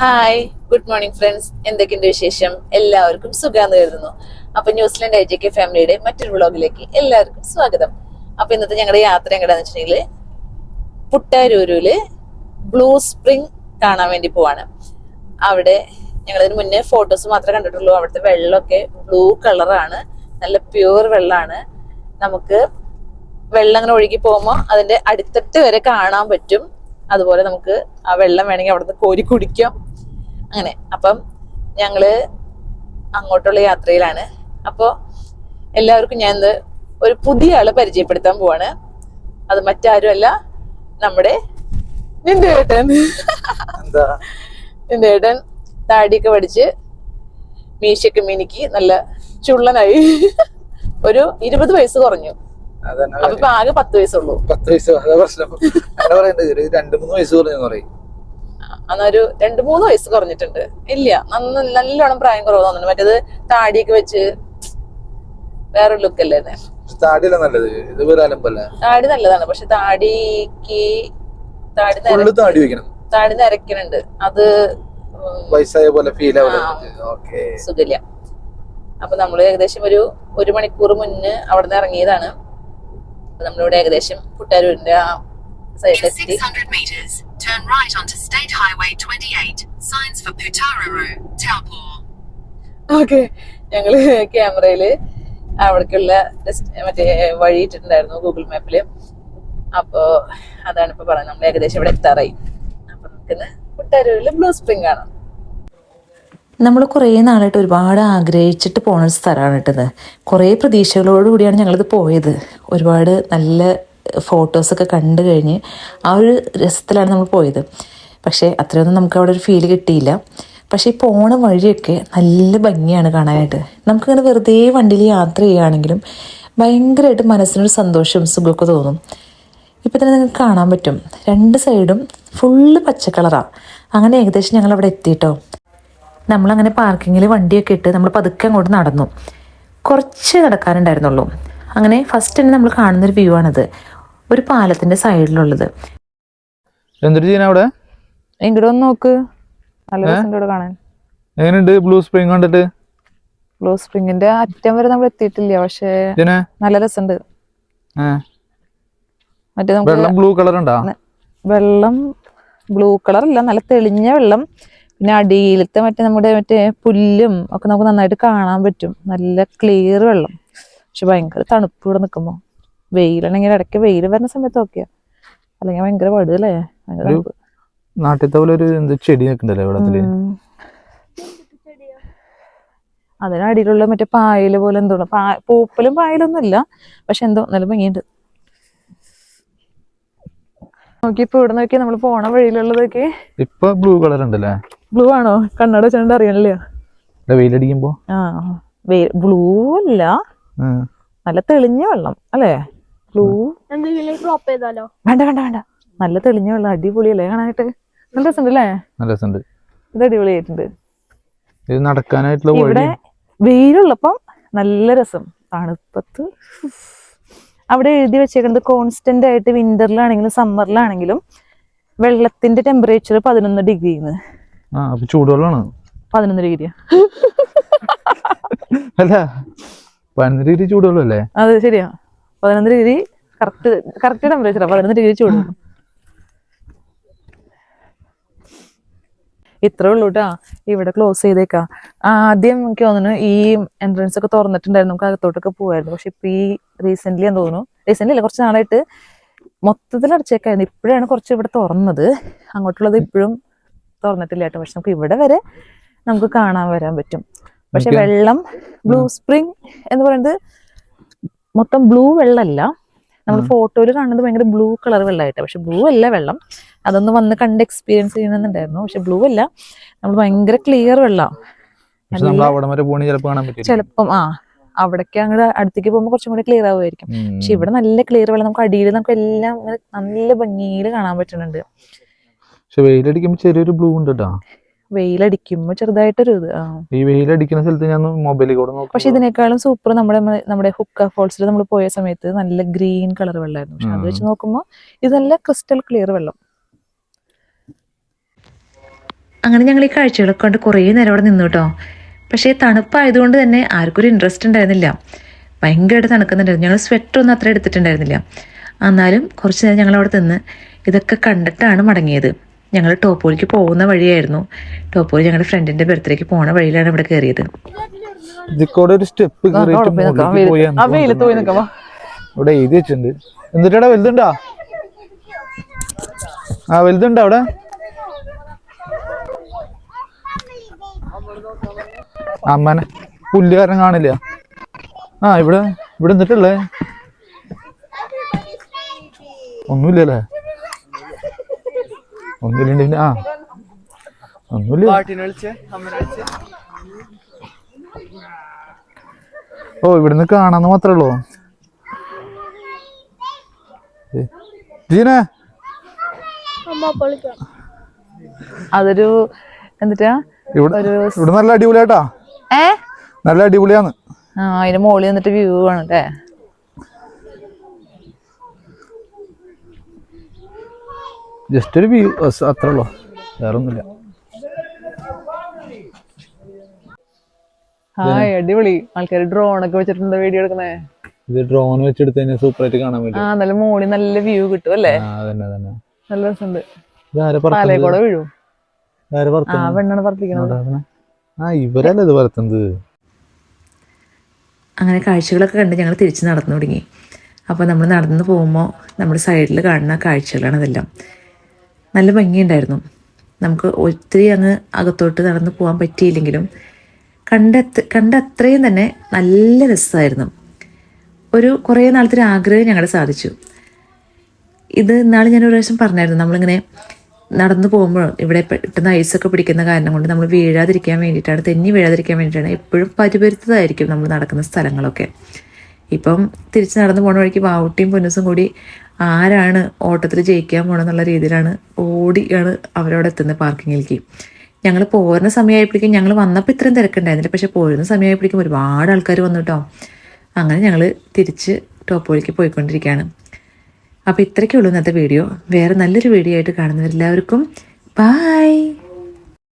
Hi good morning friends എന്തൊക്കെയുണ്ട് വിശേഷം? എല്ലാവർക്കും സുഖാന്ന് കരുതുന്നു. അപ്പൊ ന്യൂസിലൻഡ് ഐ ജെ കെ ഫാമിലിയുടെ മറ്റൊരു വ്ളോഗിലേക്ക് എല്ലാവർക്കും സ്വാഗതം. അപ്പൊ ഇന്നത്തെ ഞങ്ങളുടെ യാത്ര എങ്ങടാന്ന് വെച്ചിട്ടുണ്ടെങ്കിൽ പുട്ടാരൂരിൽ ബ്ലൂ സ്പ്രിംഗ് കാണാൻ വേണ്ടി പോവാണ്. അവിടെ ഞങ്ങളതിന് മുന്നേ ഫോട്ടോസ് മാത്രമേ കണ്ടിട്ടുള്ളൂ. അവിടുത്തെ വെള്ളമൊക്കെ ബ്ലൂ കളറാണ്. നല്ല പ്യൂർ വെള്ളമാണ് നമുക്ക് വെള്ളം അങ്ങനെ ഒഴുകി പോകുമ്പോൾ അതിന്റെ അടിത്തട്ട് വരെ കാണാൻ പറ്റും. അതുപോലെ നമുക്ക് ആ വെള്ളം വേണമെങ്കിൽ അവിടുന്ന് കോരി കുടിക്കാം. അങ്ങനെ. അപ്പം ഞങ്ങൾ അങ്ങോട്ടുള്ള യാത്രയിലാണ്. അപ്പോ എല്ലാവർക്കും ഞാൻ ഇന്ന് ഒരു പുതിയ ആളെ പരിചയപ്പെടുത്താൻ പോവാണ്. അത് മറ്റാരുമല്ല നമ്മുടെ നിന്ദേട്ടൻ നിന്ദേട്ടൻ എന്താ? താടിയൊക്കെ പഠിച്ച് മീശയൊക്കെ മിനിക്ക് നല്ല ചുള്ളനായി. ഒരു ഇരുപത് വയസ്സ് കുറഞ്ഞു. അപ്പൊ ആകെ പത്ത് വയസ്സുള്ളൂ. പത്ത് വയസ്സ് അതാ പ്രശ്നം. ഒരു രണ്ട് മൂന്ന് വയസ്സ് കുറഞ്ഞു പറയും. അന്നൊരു രണ്ട് മൂന്ന് വയസ്സ് കുറഞ്ഞിട്ടുണ്ട്. ഇല്ല നന്ന നല്ലോണം പ്രായം കുറവ് തോന്നുന്നു. മറ്റേത് താടിയൊക്കെ വെച്ച് വേറെ ലുക്ക് അല്ലേ താടി നല്ലത്. ഇത് വേറെ അലമ്പല്ല? താടി നല്ലതാണ്. പക്ഷെ താടിക്ക് താടി താടി വെക്കണം. താടി നിരക്കുന്നുണ്ട് അത് വയസ്സായ പോലെ ഫീൽ സുഖില്ല അപ്പൊ നമ്മൾ ഏകദേശം ഒരു ഒരു മണിക്കൂർ മുന്നേ അവിടെ നിന്ന് ഇറങ്ങിയതാണ് നമ്മളിവിടെ ഏകദേശം കുട്ടാരൂരിന്റെ ആ In സൈഡിലെത്തി 600 meters, turn right onto State Highway 28, signs for Putaruru, Taupur. Okay. ഞങ്ങൾ ക്യാമറയിൽ അവിടേക്കുള്ള മറ്റേ വഴി ഇട്ടിട്ടുണ്ടായിരുന്നു ഗൂഗിൾ മാപ്പിൽ അപ്പോ അതാണ് ഇപ്പൊ പറയുന്നത് നമ്മൾ ഏകദേശം ഇവിടെ എത്താറായി. അപ്പൊ നമുക്കിന്ന് കുട്ടാരൂരിൽ ബ്ലൂ സ്പ്രിംഗ് കാണാം. നമ്മൾ കുറേ നാളായിട്ട് ഒരുപാട് ആഗ്രഹിച്ചിട്ട് പോണ ഒരു സ്ഥലമാണ് കേട്ടത്. കുറേ പ്രതീക്ഷകളോടുകൂടിയാണ് ഞങ്ങളിത് പോയത്. ഒരുപാട് നല്ല ഫോട്ടോസൊക്കെ കണ്ടു കഴിഞ്ഞ് ആ ഒരു രസത്തിലാണ് നമ്മൾ പോയത്. പക്ഷേ അത്രയൊന്നും നമുക്ക് അവിടെ ഒരു ഫീൽ കിട്ടിയില്ല. പക്ഷേ ഈ പോണ വഴിയൊക്കെ നല്ല ഭംഗിയാണ് കാണാനായിട്ട്. നമുക്കിങ്ങനെ വെറുതെ വണ്ടിയിൽ യാത്ര ചെയ്യുകയാണെങ്കിലും ഭയങ്കരമായിട്ട് മനസ്സിനൊരു സന്തോഷവും സുഖമൊക്കെ തോന്നും. ഇപ്പം തന്നെ നിങ്ങൾക്ക് കാണാൻ പറ്റും. രണ്ട് സൈഡും ഫുള്ള് പച്ച കളറാണ് അങ്ങനെ ഏകദേശം ഞങ്ങൾ അവിടെ എത്തിയിട്ടോ. നമ്മളങ്ങനെ പാർക്കിങ്ങിൽ വണ്ടിയൊക്കെ ഇട്ട് നമ്മൾ പതുക്കെ അങ്ങോട്ട് നടന്നു. കുറച്ച് നടക്കാനുണ്ടായിരുന്നുള്ളൂ. അങ്ങനെ ഫസ്റ്റ് തന്നെ നമ്മൾ കാണുന്നൊരു വ്യൂ ആണിത്. ഒരു പാലത്തിന്റെ സൈഡിലുള്ളത്. അവിടെ? ഇങ്ങോട്ട് ഒന്ന് നോക്ക്. നല്ല രസമുണ്ട് ഇവിടെ കാണാൻ. എങ്ങനെയുണ്ട് ബ്ലൂ സ്പ്രിംഗ് കണ്ടിട്ട്? ബ്ലൂ സ്പ്രിങ്ങിന്റെ അറ്റം വരെ നമ്മൾ എത്തിയിട്ടില്ല പക്ഷേ നല്ല രസമുണ്ട്. മറ്റേ നമുക്ക് വെള്ളം ബ്ലൂ കളർ ഉണ്ടാ വെള്ളം ബ്ലൂ കളർ അല്ല നല്ല തെളിഞ്ഞ വെള്ളം. പിന്നെ അടിയിലത്തെ മറ്റേ നമ്മുടെ മറ്റേ പുല്ലും ഒക്കെ നമുക്ക് നന്നായിട്ട് കാണാൻ പറ്റും. നല്ല ക്ലിയർ വെള്ളം. പക്ഷെ ഭയങ്കര തണുപ്പ് ഇവിടെ നിൽക്കുമ്പോൾ വെയിലാണെങ്കിൽ ഇടയ്ക്ക് വെയിൽ വരുന്ന സമയത്ത് ഓക്കെയാ അല്ലെങ്കിൽ ഭയങ്കര പടുകല്ലേ തണുപ്പ്. നാട്ടിലത്തെ പോലെ ഒരു എന്ത് ചെടി നിൽക്കണ്ടല്ലോ വെള്ളത്തിൽ. അതിനടിയിലുള്ള മറ്റേ പായൽ പോലെ എന്തോ പൂപ്പലും പായലൊന്നും ഇല്ല. പക്ഷെ എന്തോ നല്ല ഭംഗിയുണ്ട്. നോക്കി ഇപ്പൊ ഇവിടെ നോക്കി നമ്മൾ പോണ വഴിയിലുള്ളതൊക്കെ. ഇപ്പൊ ബ്ലൂ കളർ ഉണ്ടല്ലേ? ബ്ലൂ ആണോ? കണ്ണട വെച്ചാണ്ട് അറിയണില്ല? വെയിലടിക്കുമ്പോ ആ ബ്ലൂ അല്ല. നല്ല തെളിഞ്ഞ വെള്ളം അല്ലേ? ബ്ലൂ എന്തെങ്കിലും ഡ്രോപ്പ് ചെയ്താലോ? വേണ്ട വേണ്ട വേണ്ട. നല്ല തെളിഞ്ഞ വെള്ളം അടിപൊളിയല്ലേ കാണാനായിട്ട്? നല്ല രസമുണ്ട് അല്ലേ നല്ല രസമുണ്ട്. ഇത് അടിപൊളിയായിട്ടുണ്ട് ഇത് നടക്കാനായിട്ടുള്ള ഇവിടെ വെയിലുള്ളപ്പം നല്ല രസം. തണുപ്പത്ത്. അവിടെ എഴുതി വെച്ചേക്കുന്നത് കോൺസ്റ്റന്റ് ആയിട്ട് വിന്ററിലാണെങ്കിലും സമ്മറിലാണെങ്കിലും വെള്ളത്തിന്റെ ടെമ്പറേച്ചർ പതിനൊന്ന് ഡിഗ്രി ചൂടുവെള്ളമാണ്. പതിനൊന്ന് ഡിഗ്രിയാ. അല്ല പതിനൊന്ന് ഡിഗ്രി ചൂടുവെള്ളല്ലേ അത് ശരിയാ. പതിനൊന്ന് ഡിഗ്രി കറക്റ്റ് കറക്റ്റ് ടെമ്പറേച്ചർ പതിനൊന്ന് ഡിഗ്രി ചൂട്. ഇത്രേ ഉള്ളൂ കേട്ടാ ഇവിടെ ക്ലോസ് ചെയ്തേക്കാം. ആദ്യം എനിക്ക് തോന്നുന്നു ഈ എൻട്രൻസ് ഒക്കെ തുറന്നിട്ടുണ്ടായിരുന്നു നമുക്ക് അകത്തോട്ടൊക്കെ പോവായിരുന്നു. പക്ഷെ ഇപ്പൊ ഈ റീസെന്റ് എന്ന് തോന്നുന്നു റീസെന്റ് അല്ല കുറച്ച് നാളായിട്ട് മൊത്തത്തിൽ അടച്ചേക്കായിരുന്നു. ഇപ്പോഴാണ് കുറച്ച് ഇവിടെ തുറന്നത്. അങ്ങോട്ടുള്ളത് ഇപ്പോഴും തുറന്നിട്ടില്ല കേട്ടോ പക്ഷെ നമുക്ക് ഇവിടെ വരെ നമുക്ക് കാണാൻ വരാൻ പറ്റും. പക്ഷെ വെള്ളം ബ്ലൂ സ്പ്രിംഗ് എന്ന് പറയുന്നത് മൊത്തം ബ്ലൂ വെള്ളമല്ല. നമ്മൾ ഫോട്ടോയിൽ കാണുന്നത് ഭയങ്കര ബ്ലൂ കളർ വെള്ളമായിട്ട്. പക്ഷെ ബ്ലൂ അല്ല വെള്ളം. അതൊന്ന് വന്ന് കണ്ട് എക്സ്പീരിയൻസ് ചെയ്യണമെന്നുണ്ടായിരുന്നു. പക്ഷെ ബ്ലൂ അല്ല. നമ്മൾ ഭയങ്കര ക്ലിയർ വെള്ളം. ചെലപ്പം ആ. അവിടേക്ക് അങ്ങോട്ട് അടുത്തേക്ക് പോകുമ്പോൾ കുറച്ചും കൂടി ക്ലിയർ ആവുമായിരിക്കും. പക്ഷെ ഇവിടെ നല്ല ക്ലിയർ വെള്ളം. നമുക്ക് അടിയിൽ നമുക്ക് എല്ലാം നല്ല ഭംഗിയിൽ കാണാൻ പറ്റുന്നുണ്ട്. പക്ഷെ വെയിലടിക്കുമ്പോൾ ചെറിയൊരു ബ്ലൂ ഉണ്ട് കേട്ടോ വെയിലടിക്കുമ്പോൾ ചെറുതായിട്ടൊരു ഇത് ആ. ഈ വെയിലടിക്കുന്ന സ്ഥലത്ത് ഞാൻ മൊബൈലിൽ കൂടെ പക്ഷെ ഇതിനേക്കാളും സൂപ്പർ നമ്മുടെ നമ്മുടെ ഹുക്ക ഫോൾസിൽ നമ്മൾ പോയ സമയത്ത് നല്ല ഗ്രീൻ കളർ വെള്ളമായിരുന്നു പക്ഷെ അത് വെച്ച് നോക്കുമ്പോൾ ഇത് നല്ല ക്രിസ്റ്റൽ ക്ലിയർ വെള്ളം. അങ്ങനെ ഞങ്ങൾ ഈ കാഴ്ചകളൊക്കെ കൊണ്ട് കുറേ നേരം അവിടെ നിന്നു കേട്ടോ. പക്ഷേ തണുപ്പായതുകൊണ്ട് തന്നെ ആർക്കൊരു ഒരു ഇൻട്രസ്റ്റ് ഉണ്ടായിരുന്നില്ല. ഭയങ്കരമായിട്ട് തണുക്കുന്നുണ്ടായിരുന്നു. ഞങ്ങൾ സ്വെറ്റർ ഒന്നും അത്ര എടുത്തിട്ടുണ്ടായിരുന്നില്ല. എന്നാലും കുറച്ച് നേരം ഞങ്ങൾ അവിടെ നിന്ന് ഇതൊക്കെ കണ്ടിട്ടാണ് മടങ്ങിയത്. ഞങ്ങൾ ടോപ്പോലിക്ക് പോകുന്ന വഴിയായിരുന്നു. ടോപ്പോലി ഞങ്ങളുടെ ഫ്രണ്ടിന്റെ ബർത്ത്ഡേക്ക് പോണ വഴിയിലാണ് ഇവിടെ കയറിയത് ഇതിക്കൂടെ ഒരു സ്റ്റെപ്പ് ഇവിടെ എഴുതി വെച്ചിട്ടുണ്ട്. എന്നിട്ടാ വലുതുണ്ടാ? ആ വലുതുണ്ടോ അവിടെ? അമ്മനെ പുല്ല് കാരണം കാണില്ല. ആ ഇവിടെ ഇവിടെ എന്നിട്ടുള്ളേ ഒന്നുമില്ലല്ലേ? ഒന്നുമില്ല. പിന്നെ ആ ഒന്നുമില്ല ഓ ഇവിടുന്ന് കാണാന്ന് മാത്രേ ഉള്ളൂ? അപ്പൊ അതൊരു എന്നിട്ടാ ഇവിടെ ഇവിടെ നല്ല അടിപൊളിയാട്ടാ. ഏ? നല്ല അടിപൊളിയാന്ന് ആ അതിന്റെ മോളിൽ നിന്നിട്ട് വ്യൂ ആണ് അല്ലേ ജസ്റ്റ് ഒരു വ്യൂ അത്ര ഉള്ളൂ. വേറെ ഒന്നുമില്ല ഹായ് അടിപൊളി. ആൾക്കാർ ഡ്രോൺ ഒക്കെ വെച്ചിട്ടുണ്ട് വീഡിയോ എടുക്കണേ ഇത് ഡ്രോൺ വെച്ചെടുത്ത് കഴിഞ്ഞാൽ സൂപ്പർ ആയിട്ട് കാണാൻ പറ്റും. ആ നല്ല മോളി നല്ല വ്യൂ കിട്ടും അല്ലേ? ആ തന്നെ അതന്നെ. നല്ല രസമുണ്ട്. പാലയക്കൂടെ വീഴും ഇതാരെ ആ പെണ്ണാണ് അവിടെ. ആ ഇവരല്ലേ ഇത് പറത്തുന്നത്? അങ്ങനെ കാഴ്ചകളൊക്കെ കണ്ട് ഞങ്ങൾ തിരിച്ച് നടന്നു തുടങ്ങി. അപ്പോൾ നമ്മൾ നടന്നു പോകുമ്പോൾ നമ്മുടെ സൈഡിൽ കാണുന്ന കാഴ്ചകളാണ് അതെല്ലാം നല്ല ഭംഗിയുണ്ടായിരുന്നു. നമുക്ക് ഒത്തിരി അങ്ങ് അകത്തോട്ട് നടന്നു പോകാൻ പറ്റിയില്ലെങ്കിലും കണ്ടെത്ത കണ്ടത്രയും തന്നെ നല്ല രസമായിരുന്നു. ഒരു കുറേ നാളത്തെ ആഗ്രഹം ഞങ്ങൾ സാധിച്ചു. ഇത് ഇന്നാൾ ഞാൻ ഒരു പ്രാവശ്യം പറഞ്ഞായിരുന്നു. നമ്മളിങ്ങനെ നടന്നു പോകുമ്പോൾ ഇവിടെ പെട്ടെന്ന് ഐസൊക്കെ പിടിക്കുന്ന കാരണം കൊണ്ട് നമ്മൾ വീഴാതിരിക്കാൻ വേണ്ടിയിട്ടാണ് തെന്നി വീഴാതിരിക്കാൻ വേണ്ടിയിട്ടാണ് എപ്പോഴും പരിപരുത്തതായിരിക്കും നമ്മൾ നടക്കുന്ന സ്ഥലങ്ങളൊക്കെ. ഇപ്പം തിരിച്ച് നടന്നു പോണ വഴിക്ക് ബാവുട്ടിയും പൊന്നുസും കൂടി ആരാണ് ഓട്ടത്തിൽ ജയിക്കാൻ പോണെന്നുള്ള രീതിയിലാണ് ഓടിയാണ് അവരവിടെ എത്തുന്നത് പാർക്കിങ്ങിലേക്ക്. ഞങ്ങൾ പോരുന്ന സമയമായപ്പോഴേക്കും ഞങ്ങൾ വന്നപ്പോൾ ഇത്രയും തിരക്കുണ്ടായിരുന്നില്ല. പക്ഷെ പോരുന്ന സമയമായപ്പോഴേക്കും ഒരുപാട് ആൾക്കാർ വന്നു കേട്ടോ അങ്ങനെ ഞങ്ങൾ തിരിച്ച് ടോപ്പ് വഴിക്ക് പോയിക്കൊണ്ടിരിക്കുകയാണ്. അപ്പോൾ ഇത്രയ്ക്കുള്ളൂ ഇന്നത്തെ വീഡിയോ. വേറെ നല്ലൊരു വീഡിയോ ആയിട്ട് കാണുന്നവരെല്ലാവർക്കും ബായ്